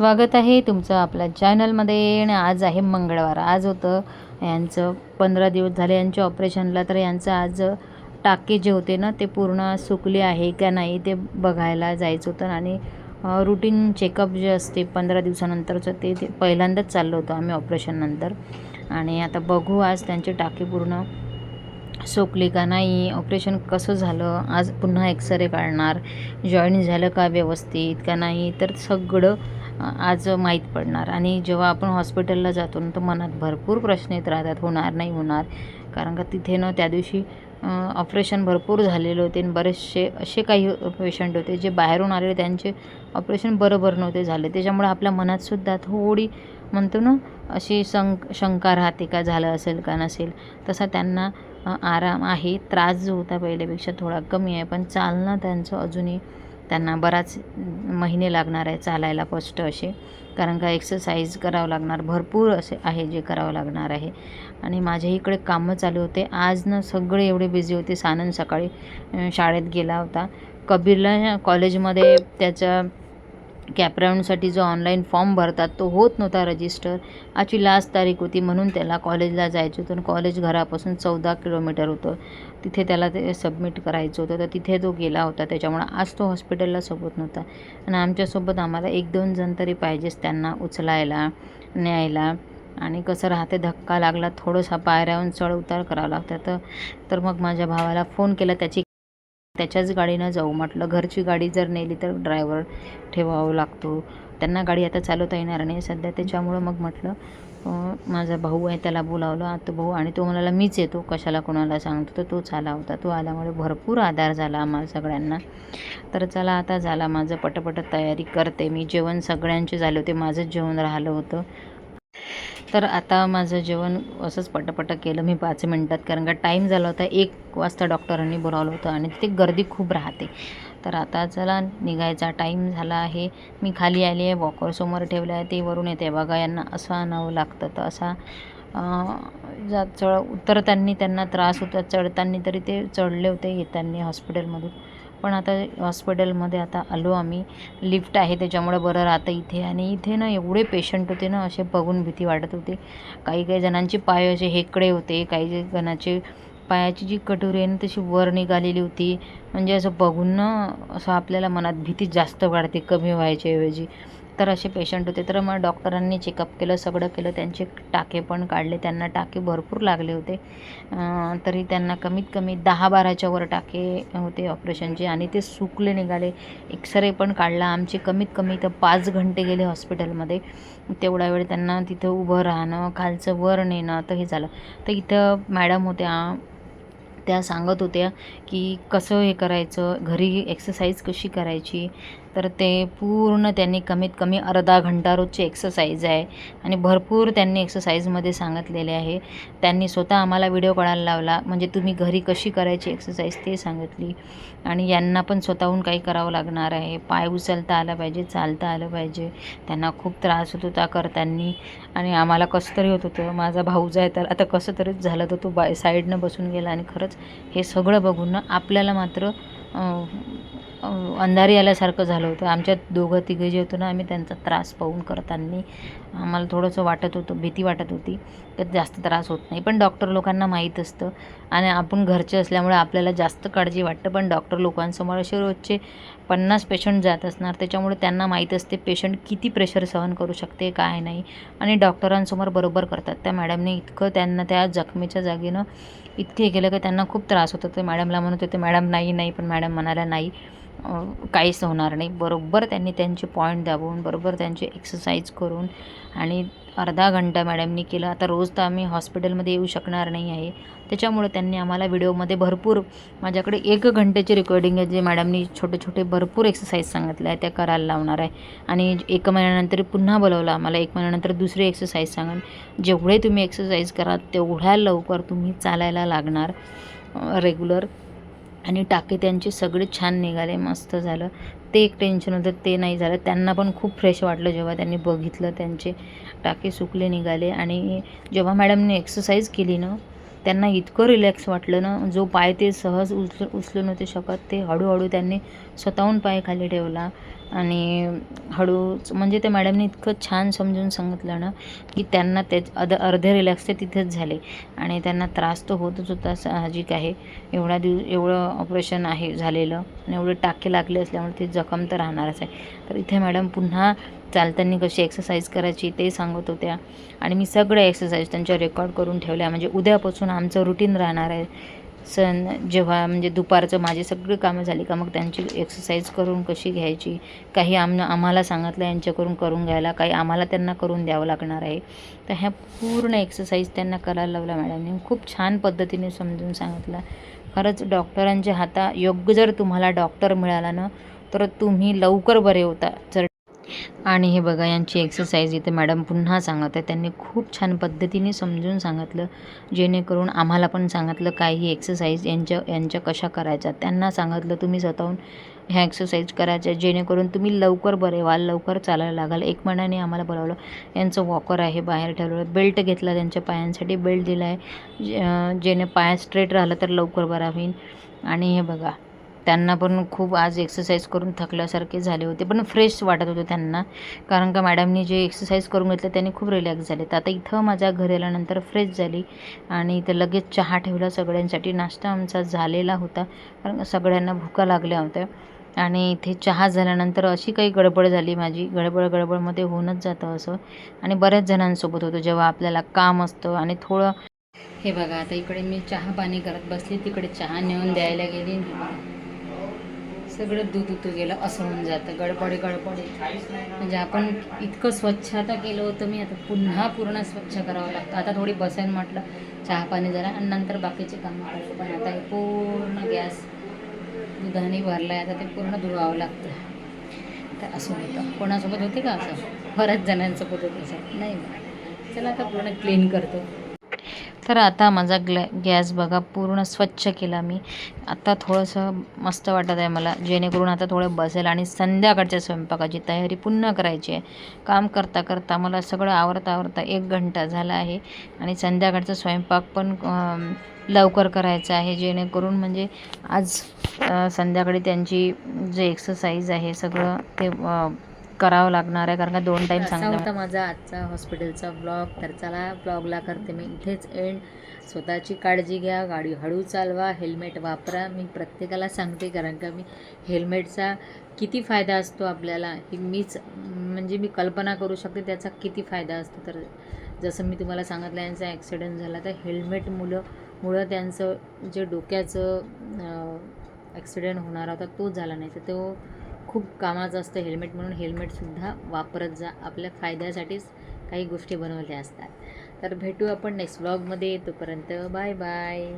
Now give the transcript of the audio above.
स्वागत आहे तुमचं आपल्या चॅनलमध्ये. आणि आज आहे मंगळवार. आज होतं यांचं पंधरा दिवस झाले यांच्या ऑपरेशनला. तर यांचं आज टाके जे होते ना ते पूर्ण सुकले आहे का नाही ते बघायला जायचं होतं. आणि रुटीन चेकअप जे असते पंधरा दिवसानंतरचं ते ते पहिल्यांदाच चाललो होतो आम्ही ऑपरेशननंतर आणि आता बघू आज त्यांचे टाके पूर्ण सोकले का नाही ऑपरेशन कसं झालं आज पुन्हा एक्सरे काढणार जॉईन झालं का व्यवस्थित का नाही तर सगळं आज माहीत पडणार. आणि जेव्हा आपण हॉस्पिटलला जातो ना तर मनात भरपूर प्रश्न येत राहतात होणार नाही होणार. कारण का तिथे ना त्या दिवशी ऑपरेशन भरपूर झालेले होते आणि बरेचसे असे काही पेशंट होते जे बाहेरून आलेले त्यांचे ऑपरेशन बरोबर नव्हते झाले. त्याच्यामुळे आपल्या मनातसुद्धा थोडी म्हणतो ना अशी शंक शंका राहते का झालं असेल का नसेल. तसा त्यांना आराम आहे. त्रास जो होता पहिल्यापेक्षा थोडा कमी आहे पण चालणं त्यांचं अजूनही त्यांना बराच महिने लागणार आहे चालायला कष्ट असे. कारण का एक्सरसाइज करावं लागणार भरपूर असे आहे जे करावं लागणार आहे. आणि माझ्या इकडे कामं चालू होते. आज ना सगळे एवढे बिझी होते. सानंद सकाळी शाळेत गेला होता. कबीरला कॉलेजमध्ये त्याच्या कॅपराऊंडसाठी जो ऑनलाईन फॉर्म भरतात तो होत नव्हता रजिस्टर आजची लास्ट तारीख होती म्हणून त्याला कॉलेजला जायचं होतं आणि कॉलेज घरापासून चौदा किलोमीटर होतं. तिथे त्याला ते सबमिट करायचं होतं तर तिथे तो गेला होता. त्याच्यामुळं आज तो हॉस्पिटलला सोबत नव्हता. आणि आमच्यासोबत आम्हाला एक दोन जण तरी पाहिजेच त्यांना उचलायला न्यायला. आणि कसं राहते धक्का लागला थोडंसं पायऱ्याहून चढ उतार करावं लागतं तर तर मग माझ्या भावाला फोन केला. त्याची त्याच्याच गाडीनं जाऊ. म्हटलं घरची गाडी जर नेली तर ड्रायव्हर ठेवावा लागतो. त्यांना गाडी आता चालवता येणार नाही. सध्या त्याच्यामुळं मग म्हटलं माझा भाऊ आहे त्याला बोलावलं. आता भाऊ आणि तो म्हणाला मीच येतो. कशाला कोणाला सांगतो? तर तोच आला होता तो आल्यामुळे भरपूर आधार झाला आम्हाला सगळ्यांना. तर चला आता झाला माझं पटपट तयारी. करते मी. जेवण सगळ्यांचे झाले होते. माझंच जेवण राहिलं होतं. तर आता माझं जेवण असंच पटापट केलं. मी पाच मिनटात कारण का टाईम झाला होता. एक वाजता डॉक्टरांनी बोलावलं होतं आणि तिथे गर्दी खूप राहते. तर आता चला निघायचा. टाईम झाला आहे. मी खाली आली आहे. वॉकर समोर ठेवलं आहे. ते वरून येते. बघा यांना असं आणावं लागतं. तर असा अं, जा चढ उतरताना त्यांना त्रास होता. चढताना तरी ते चढले होते. येताना हॉस्पिटलमधून. पण आता हॉस्पिटलमध्ये आता आलो आम्ही. लिफ्ट आहे त्याच्यामुळे बरं राहतं इथे. आणि इथे ना एवढे पेशंट होते ना असे बघून भीती वाटत होती. काही काही जणांचे पाय असे हेकडे होते काही जणांचे पायाची जी कटोरी आहे ना तशी वर निघालेली होती. म्हणजे असं बघून ना असं आपल्याला मनात भीती जास्त वाढते कमी व्हायच्याऐवजी तर असे पेशंट होते. तर मग डॉक्टरांनी चेकअप केलं सगळं केलं. त्यांचे टाके पण काढले. त्यांना टाके भरपूर लागले होते. तरी त्यांना कमीत कमी दहा बाराच्या वर टाके होते ऑपरेशनचे आणि ते सुकले निघाले. एक्सरे पण काढला. आमचे कमीत कमी तर पाच घंटे गेले हॉस्पिटलमध्ये तेवढा वेळ त्यांना तिथं उभं राहणं खालचं वर नेणं तर हे झालं. तर इथं मॅडम होत्या. त्या सांगत होत्या की कसं हे करायचं? घरी एक्सरसाइज कशी करायची? तर ते पूर्ण त्यांनी कमीत कमी अर्धा घंटा रोजची एक्सरसाइज आहे. आणि भरपूर त्यांनी एक्सरसाइजमध्ये सांगितलेले आहे. त्यांनी स्वतः आम्हाला व्हिडिओ काढायला लावला. म्हणजे तुम्ही घरी कशी करायची एक्सरसाइज ते सांगितली. आणि यांना पण स्वतःहून काही करावं लागणार आहे. पाय उचलता आला पाहिजे चालता आलं पाहिजे. त्यांना खूप त्रास होत होता करताना. आणि आम्हाला कसं तरी होत होतं. माझा भाऊ आहे तर आता कसं तरीच झालं तर तो बाय साईडनं बसून गेला. आणि खरंच हे सगळं बघून आपल्याला मात्र अंधारी आल्यासारखं झालं होतं. आमच्या दोघं तिघं जे होतो ना आम्ही त्यांचा त्रास पाहून करताना आम्हाला थोडंसं वाटत होतं भीती वाटत होती तर जास्त त्रास होत नाही. पण डॉक्टर लोकांना माहीत असतं आणि आपण घरचे असल्यामुळे आपल्याला जास्त काळजी वाटतं. पण डॉक्टर लोकांसमोर असे रोजचे पन्नास पेशंट जात असणार त्याच्यामुळे त्यांना माहीत असते पेशंट किती प्रेशर सहन करू शकते काय नाही. आणि डॉक्टरांसमोर बरोबर करतात. त्या मॅडमने इतकं त्यांना त्या जखमेच्या जागेनं इतके केलं की त्यांना खूप त्रास होता. ते मॅडमला म्हणत होते मॅडम नाही नाही. पण मॅडम म्हणाल्या नाही. काहीच होणार नाही. बरोबर त्यांनी त्यांचे पॉईंट दाबवून बरोबर त्यांचे एक्सरसाइज करून आणि अर्धा घंटा मॅडमनी केलं. आता रोज तर आम्ही हॉस्पिटलमध्ये येऊ शकणार नाही आहे. त्याच्यामुळे त्यांनी आम्हाला व्हिडिओमध्ये भरपूर माझ्याकडे एक घंट्याची रेकॉर्डिंग आहे जे मॅडमनी छोटे छोटे भरपूर एक्सरसाइज सांगितले आहे. त्या करायला लावणार आहे. आणि एक महिन्यानंतर पुन्हा बोलवलं आम्हाला. एक महिन्यानंतर दुसरी एक्सरसाइज सांगाल जेवढे तुम्ही एक्सरसाइज करा तेवढ्या लवकर तुम्ही चालायला लागणार रेग्युलर आणि टाके त्यांचे सगळे छान निघाले मस्त झालं. ते एक टेन्शन होतं ते नाही झालं. त्यांना पण खूप फ्रेश वाटलं जेव्हा त्यांनी बघितलं त्यांचे टाके सुकले निघाले. आणि जेव्हा मॅडमने एक्सरसाइज केली ना त्यांना इतकं रिलॅक्स वाटलं ना जो पाय ते सहज उचल उचलू नव्हते शकत ते हळूहळू त्यांनी स्वतःहून पाय खाली ठेवला. आणि हळूच म्हणजे त्या मॅडमने इतकं छान समजून सांगितलं ना की त्यांना ते अद अर्धे रिलॅक्स ते तिथेच झाले. आणि त्यांना त्रास तर होतच होता साहजिक आहे. एवढा दिव एवढं ऑपरेशन आहे झालेलं आणि एवढे टाके लागले असल्यामुळे ते जखम तर राहणारच आहे. तर इथे मॅडम पुन्हा चालताना कशी एक्सरसाइज करायची ते सांगत होत्या. आणि मी सगळ्या एक्सरसाइज त्यांच्या रेकॉर्ड करून ठेवल्या. म्हणजे उद्यापासून आमचं रुटीन राहणार आहे. सण जेव्हा म्हणजे दुपारचं माझी सगळी कामं झाली का मग त्यांची एक्सरसाइज करून कशी घ्यायची? काही आम आम्हाला सांगितलं यांच्याकडून करून घ्यायला काही आम्हाला त्यांना करून द्यावं लागणार आहे. तर ह्या पूर्ण एक्सरसाइज त्यांना करायला लावल्या मॅडमने खूप छान पद्धतीने समजून सांगितलं. खरंच डॉक्टरांच्या हाता योग्य जर तुम्हाला डॉक्टर मिळाला ना तर तुम्ही लवकर बरे होता. जर आणि हे बघा यांची एक्सरसाइज इथे मॅडम पुन्हा सांगत आहे त्यांनी खूप छान पद्धतीने समजून सांगितलं जेणेकरून आम्हाला पण सांगितलं काही एक्सरसाइज यांच्या यांच्या कशा करायच्या. त्यांना सांगितलं तुम्ही स्वतःहून ह्या एक्सरसाइज करायच्या जेणेकरून तुम्ही लवकर बरे व्हाल लवकर चालायला लागाल. एक महिन्याने आम्हाला बोलावलं यांचं वॉकर आहे बाहेर ठेवलं बेल्ट घेतला त्यांच्या पायांसाठी बेल्ट दिला आहे जे जेणे पाय स्ट्रेट राहिलं तर लवकर बरा होईल. आणि हे बघा त्यांना पण खूप आज एक्सरसाइज करून थकल्यासारखे झाले होते. पण फ्रेश वाटत होते त्यांना. कारण का मॅडमनी जे एक्सरसाइज करून घेतलं त्याने खूप रिलॅक्स झाले. तर आता इथं माझ्या घरी आल्यानंतर फ्रेश झाली. आणि इथं लगेच चहा ठेवला सगळ्यांसाठी. नाश्ता आमचा झालेला होता. कारण सगळ्यांना भुका लागल्या होत्या. आणि इथे चहा झाल्यानंतर अशी काही गडबड झाली माझी. गडबड गडबडमध्ये होऊनच जातं असं. आणि बऱ्याच जणांसोबत होतं. जेव्हा आपल्याला काम असतं आणि थोडं हे बघा आता इकडे मी चहा पाणी करत बसली. तिकडे चहा नेऊन द्यायला गेली. सगळं दूध उतू गेलं असं होऊन जातं. गडबडी गडबडी. म्हणजे आपण इतकं स्वच्छ आता केलं होतं मी आता पुन्हा पूर्ण स्वच्छ करावं लागतं. आता थोडी बसेन म्हटलं चहा पाणी जरा आणि नंतर बाकीचे कामं करतो पण आता हे पूर्ण गॅस दुधाने भरला आहे आता ते पूर्ण धुवावं लागतं. तर असं होतं. कोणासोबत होते का असं? बऱ्याच जणांसोबत होतं असं. नाही चला आता पूर्ण क्लीन करतो. तर आता माझा ग्लॅ गॅस बघा पूर्ण स्वच्छ केला मी. आता थोडंसं मस्त वाटत आहे मला. जेणेकरून आता थोडं बसेल आणि संध्याकाळच्या स्वयंपाकाची तयारी पुन्हा करायची आहे. काम करता करता मला सगळं आवरता आवरता एक घंटा झाला आहे. आणि संध्याकाळचा स्वयंपाक पण लवकर करायचा आहे. जेणेकरून म्हणजे आज संध्याकाळी त्यांची जे एक्सरसाइज आहे सगळं ते करावं लागणार आहे कारण का दोन टाईम असा सांगता होता माझा आजचा हॉस्पिटलचा ब्लॉग तर चला ब्लॉगला करते मी इथेच एंड स्वतःची काळजी घ्या गाडी हळू चालवा हेल्मेट वापरा. मी प्रत्येकाला सांगते कारण का मी हेल्मेटचा किती फायदा असतो आपल्याला? ही मीच म्हणजे मी कल्पना करू शकते त्याचा किती फायदा असतो. तर जसं मी तुम्हाला सांगितलं यांचा ॲक्सिडेंट झाला तर हेल्मेट मुलं मुळं त्यांचं जे डोक्याचं ॲक्सिडेंट होणार होता तो झाला नाही. तर तो खूप कामाचं असतं हेल्मेट म्हणून. हेल्मेटसुद्धा वापरत जा. आपल्या फायद्यासाठीच काही गोष्टी बनवल्या असतात. तर भेटू आपण नेक्स्ट ब्लॉगमध्ये तोपर्यंत बाय बाय